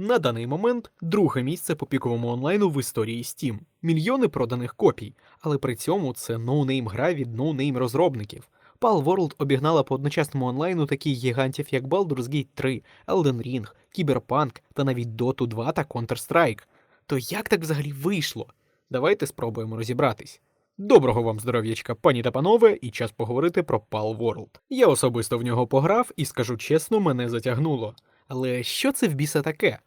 На даний момент друге місце по піковому онлайну в історії Steam. Мільйони проданих копій, але при цьому це ноунейм гра від ноунейм розробників. Pal World обігнала по одночасному онлайну таких гігантів, як Baldur's Gate 3, Elden Ring, Cyberpunk та навіть Dota 2 та Counter-Strike. То як так взагалі вийшло? Давайте спробуємо розібратись. Доброго вам здоров'ячка, пані та панове, і час поговорити про Pal World. Я особисто в нього пограв і скажу чесно, мене затягнуло. Але що це в біса таке?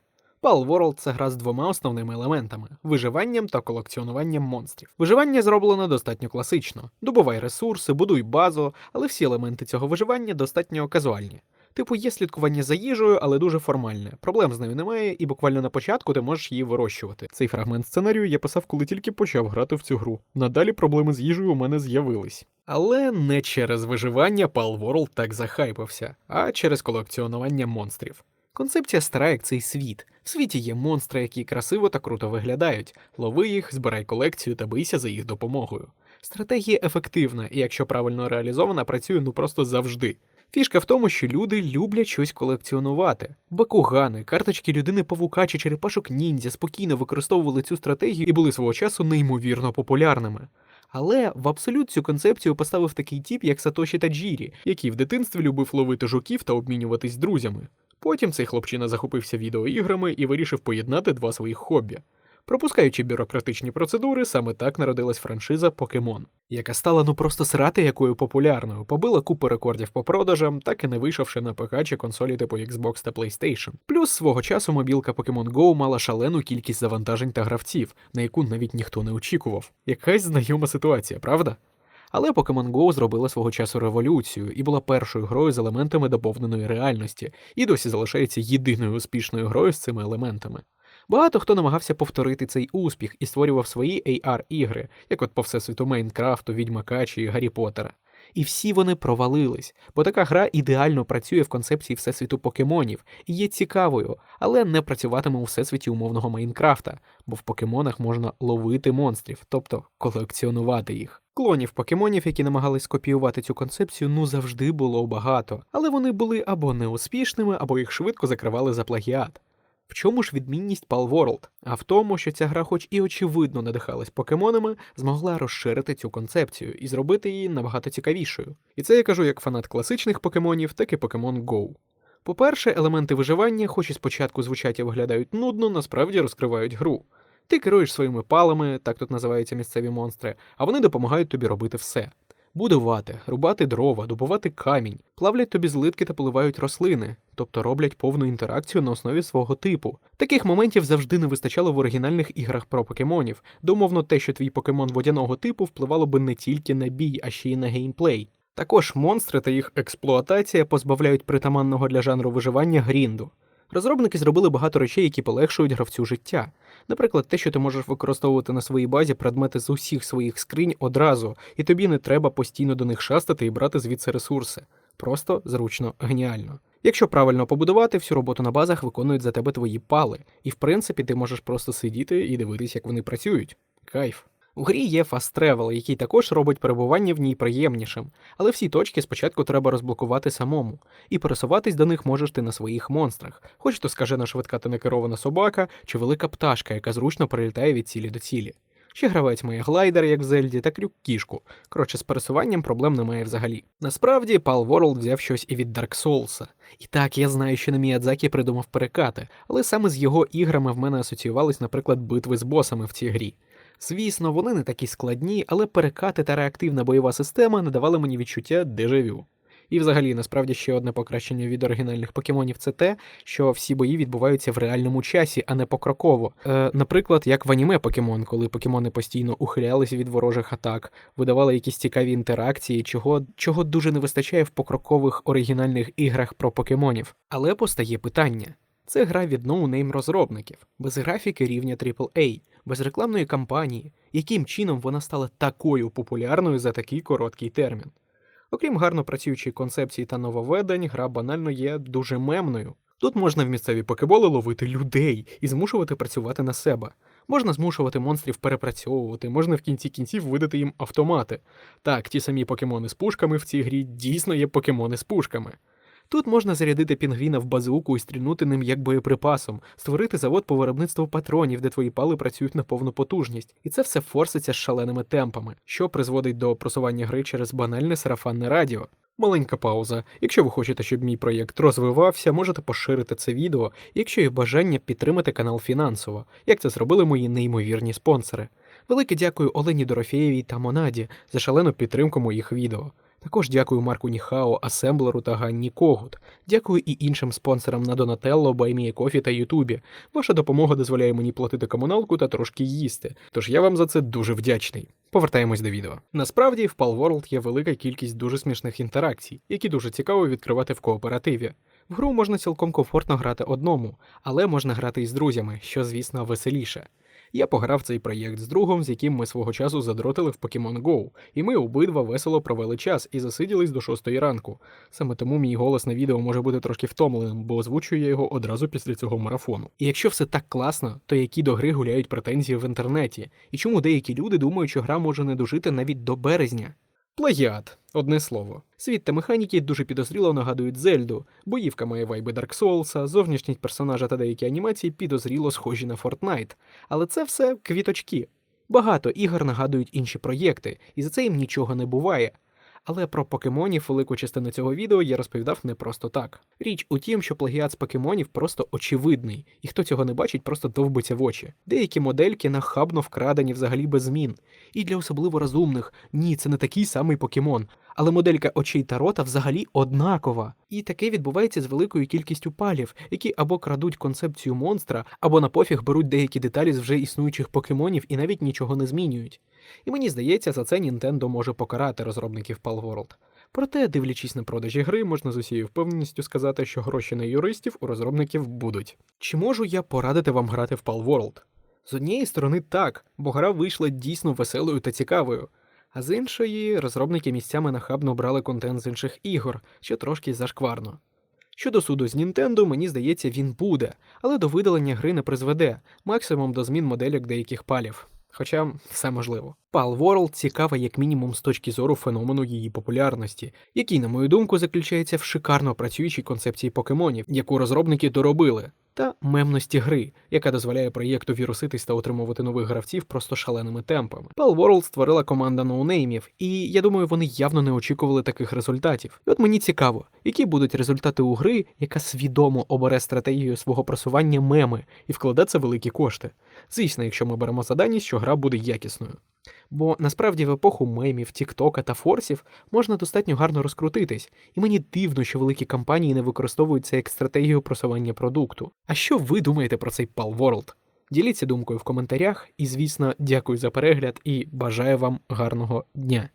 Pal World – це гра з двома основними елементами виживанням та колекціонуванням монстрів. Виживання зроблено достатньо класично: добувай ресурси, будуй базу, але всі елементи цього виживання достатньо казуальні. Типу, є слідкування за їжею, але дуже формальне. Проблем з нею немає, і буквально на початку ти можеш її вирощувати. Цей фрагмент сценарію я писав, коли тільки почав грати в цю гру. Надалі проблеми з їжею у мене з'явились. Але не через виживання Pal World так захайпався, а через колекціонування монстрів. Концепція стара як цей світ. В світі є монстри, які красиво та круто виглядають. Лови їх, збирай колекцію та бийся за їх допомогою. Стратегія ефективна, і якщо правильно реалізована, працює ну просто завжди. Фішка в тому, що люди люблять щось колекціонувати. Бакугани, карточки людини павука чи черепашок ніндзя спокійно використовували цю стратегію і були свого часу неймовірно популярними. Але в абсолют цю концепцію поставив такий тіп, як Сатоші Таджірі, який в дитинстві любив ловити жуків та обмінюватись друзями. Потім цей хлопчина захопився відеоіграми і вирішив поєднати два своїх хобі. Пропускаючи бюрократичні процедури, саме так народилась франшиза Покемон, яка стала ну просто срати якою популярною, побила купу рекордів по продажам, так і не вийшовши на ПК чи консолі типу Xbox та PlayStation. Плюс свого часу мобілка Pokemon Go мала шалену кількість завантажень та гравців, на яку навіть ніхто не очікував. Якась знайома ситуація, правда? Але Pokemon Go зробила свого часу революцію і була першою грою з елементами доповненої реальності, і досі залишається єдиною успішною грою з цими елементами. Багато хто намагався повторити цей успіх і створював свої AR-ігри, як от по всесвіту Майнкрафту, Відьмака чи Гаррі Поттера. І всі вони провалились, бо така гра ідеально працює в концепції всесвіту покемонів і є цікавою, але не працюватиме у всесвіті умовного Майнкрафта, бо в покемонах можна ловити монстрів, тобто колекціонувати їх. Клонів покемонів, які намагались скопіювати цю концепцію, ну завжди було багато, але вони були або неуспішними, або їх швидко закривали за плагіат. В чому ж відмінність Pal World? А в тому, що ця гра, хоч і очевидно надихалась покемонами, змогла розширити цю концепцію і зробити її набагато цікавішою. І це я кажу як фанат класичних покемонів, так і Pokemon Go. По-перше, елементи виживання, хоч і спочатку звучать і виглядають нудно, насправді розкривають гру. Ти керуєш своїми палами, так тут називаються місцеві монстри, а вони допомагають тобі робити все. Будувати, рубати дрова, добувати камінь, плавлять тобі злитки та поливають рослини, тобто роблять повну інтеракцію на основі свого типу. Таких моментів завжди не вистачало в оригінальних іграх про покемонів, де умовно те, що твій покемон водяного типу впливало би не тільки на бій, а ще й на геймплей. Також монстри та їх експлуатація позбавляють притаманного для жанру виживання грінду. Розробники зробили багато речей, які полегшують гравцю життя. Наприклад, те, що ти можеш використовувати на своїй базі предмети з усіх своїх скринь одразу, і тобі не треба постійно до них шастати і брати звідси ресурси. Просто зручно, геніально. Якщо правильно побудувати, всю роботу на базах виконують за тебе твої пали, і в принципі ти можеш просто сидіти і дивитись, як вони працюють. Кайф. У грі є Fast Travel, який також робить перебування в ній приємнішим, але всі точки спочатку треба розблокувати самому, і пересуватись до них можеш ти на своїх монстрах, хоч то скажена швидка та некерована собака чи велика пташка, яка зручно прилітає від цілі до цілі. Ще гравець має глайдер, як в Зельді, та крюк кішку. Коротше, з пересуванням проблем немає взагалі. Насправді, Pal World взяв щось і від Dark Souls. І так, я знаю, що не Міядзакі придумав перекати, але саме з його іграми в мене асоціювались, наприклад, битви з босами в цій грі. Звісно, вони не такі складні, але перекати та реактивна бойова система надавали мені відчуття дежавю. І взагалі, насправді, ще одне покращення від оригінальних покемонів це те, що всі бої відбуваються в реальному часі, а не покроково. Е, наприклад, як в аніме покемон, коли покемони постійно ухилялися від ворожих атак, видавали якісь цікаві інтеракції, чого, чого дуже не вистачає в покрокових оригінальних іграх про покемонів. Але постає питання. Це гра від ноунейм розробників, без графіки рівня AAA, без рекламної кампанії, яким чином вона стала такою популярною за такий короткий термін. Окрім гарно працюючої концепції та нововведень, гра банально є дуже мемною. Тут можна в місцеві покеболи ловити людей і змушувати працювати на себе. Можна змушувати монстрів перепрацьовувати, можна в кінці кінців видати їм автомати. Так, ті самі покемони з пушками в цій грі дійсно є покемони з пушками. Тут можна зарядити пінгвіна в базуку і стрільнути ним як боєприпасом, створити завод по виробництву патронів, де твої пали працюють на повну потужність, і це все форситься з шаленими темпами, що призводить до просування гри через банальне сарафанне радіо. Маленька пауза. Якщо ви хочете, щоб мій проєкт розвивався, можете поширити це відео, якщо є бажання підтримати канал фінансово, як це зробили мої неймовірні спонсори. Велике дякую Олені Дорофєєвій та Монаді за шалену підтримку моїх відео. Також дякую Марку Ніхао, Асемблеру та Ганні Когут. Дякую і іншим спонсорам на Донателло, Баймієкофі та Ютубі. Ваша допомога дозволяє мені платити комуналку та трошки їсти. Тож я вам за це дуже вдячний. Повертаємось до відео. Насправді, в Palworld є велика кількість дуже смішних інтеракцій, які дуже цікаво відкривати в кооперативі. В гру можна цілком комфортно грати одному, але можна грати і з друзями, що, звісно, веселіше. Я пограв цей проєкт з другом, з яким ми свого часу задротили в Pokemon Go, і ми обидва весело провели час і засиділись до шостої ранку. Саме тому мій голос на відео може бути трошки втомленим, бо озвучую я його одразу після цього марафону. І якщо все так класно, то які до гри гуляють претензії в інтернеті? І чому деякі люди думають, що гра може не дожити навіть до березня? Плагіат, одне слово. Світ та механіки дуже підозріло нагадують Зельду. Боївка має вайби Dark Souls, зовнішність персонажа та деякі анімації підозріло схожі на Fortnite. Але це все квіточки. Багато ігор нагадують інші проєкти, і за це їм нічого не буває. Але про покемонів велику частину цього відео я розповідав не просто так. Річ у тім, що плагіат з покемонів просто очевидний, і хто цього не бачить, просто довбиться в очі. Деякі модельки нахабно вкрадені взагалі без змін. І для особливо розумних ні, це не такий самий покемон. Але моделька очей та рота взагалі однакова. І таке відбувається з великою кількістю палів, які або крадуть концепцію монстра, або на пофіг беруть деякі деталі з вже існуючих покемонів і навіть нічого не змінюють. І мені здається, за це Nintendo може покарати розробників Palworld. Проте, дивлячись на продажі гри, можна з усією впевненістю сказати, що гроші на юристів у розробників будуть. Чи можу я порадити вам грати в Palworld? З однієї сторони, так, бо гра вийшла дійсно веселою та цікавою. А з іншої, розробники місцями нахабно брали контент з інших ігор, що трошки зашкварно. Щодо суду з Nintendo, мені здається, він буде, але до видалення гри не призведе, максимум до змін моделек деяких палів. Хоча все можливо. Пал World цікава як мінімум з точки зору феномену її популярності, який, на мою думку, заключається в шикарно працюючій концепції покемонів, яку розробники доробили, та мемності гри, яка дозволяє проєкту віруситись та отримувати нових гравців просто шаленими темпами. Pal World створила команда ноунеймів, і я думаю, вони явно не очікували таких результатів. І от мені цікаво, які будуть результати у гри, яка свідомо обере стратегію свого просування меми і вкладе це великі кошти. Звісно, якщо ми беремо за даність, що гра буде якісною. Бо насправді в епоху мемів, Тіктока та Форсів можна достатньо гарно розкрутитись, і мені дивно, що великі компанії не використовують це як стратегію просування продукту. А що ви думаєте про цей Pal World? Діліться думкою в коментарях, і, звісно, дякую за перегляд і бажаю вам гарного дня.